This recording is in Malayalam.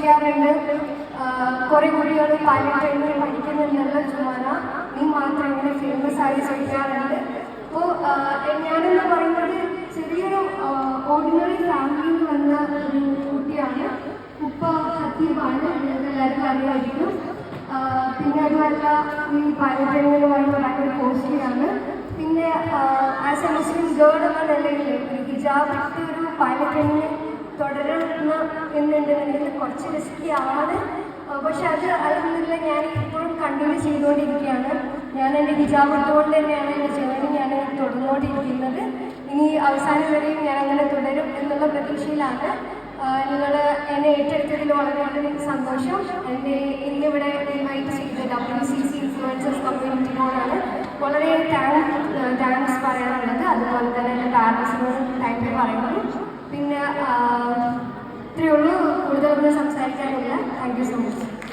ചോദിക്കാറുണ്ട് കുറെ കുട്ടികൾ പാലക്കാട് എന്നുള്ള ചുമ്മാന നീ മാത്രം അങ്ങനെ ഫേമസ് ആയി ചോദിക്കാറുണ്ട്. അപ്പോൾ ഞാനെന്ന് പറയുന്നത് ചെറിയൊരു ഓർഡിനറി ഫാമിലിയിൽ വന്ന ഒരു കുട്ടിയാണ്. ഉപ്പ സത്യമാണ് എല്ലാവരും അറിയാമായിരിക്കും പിന്നെ അതുമല്ല ഈ പാലക്കാട് എന്ന് പറയുമ്പോൾ ഭയങ്കര കോസ്റ്റ്ലിയാണ് പിന്നെ ആസ് എ മുസ്ലിം ഗേൾ എന്ന നിലയിൽ ഹിജാബ് ഒരു ട്രെയിനിങ് തുടരണം എന്നുണ്ടെന്നുണ്ടെങ്കിൽ കുറച്ച് റിസ്കി ആണ്. പക്ഷെ അത് അതൊന്നുമില്ല. ഞാൻ ഇപ്പോഴും കണ്ടിന്യൂ ചെയ്തുകൊണ്ടിരിക്കുകയാണ്. ഞാൻ എന്റെ ഹിജാബ് ഇട്ടുകൊണ്ട് തന്നെയാണ് എന്റെ ജേണി ഞാൻ തുടർന്നുകൊണ്ടിരിക്കുന്നത്. ഇനി അവസാനം വരെയും ഞാൻ അങ്ങനെ തുടരും എന്നുള്ള പ്രതീക്ഷയിലാണ്. നിങ്ങൾ എന്നെ ഏറ്റെടുത്തതിൽ വളരെ വളരെ സന്തോഷം. എന്റെ ഇന്നിവിടെ invite W C C influencers കമ്മ്യൂണിറ്റിയോടാണ് വളരെ thank Thank you so much.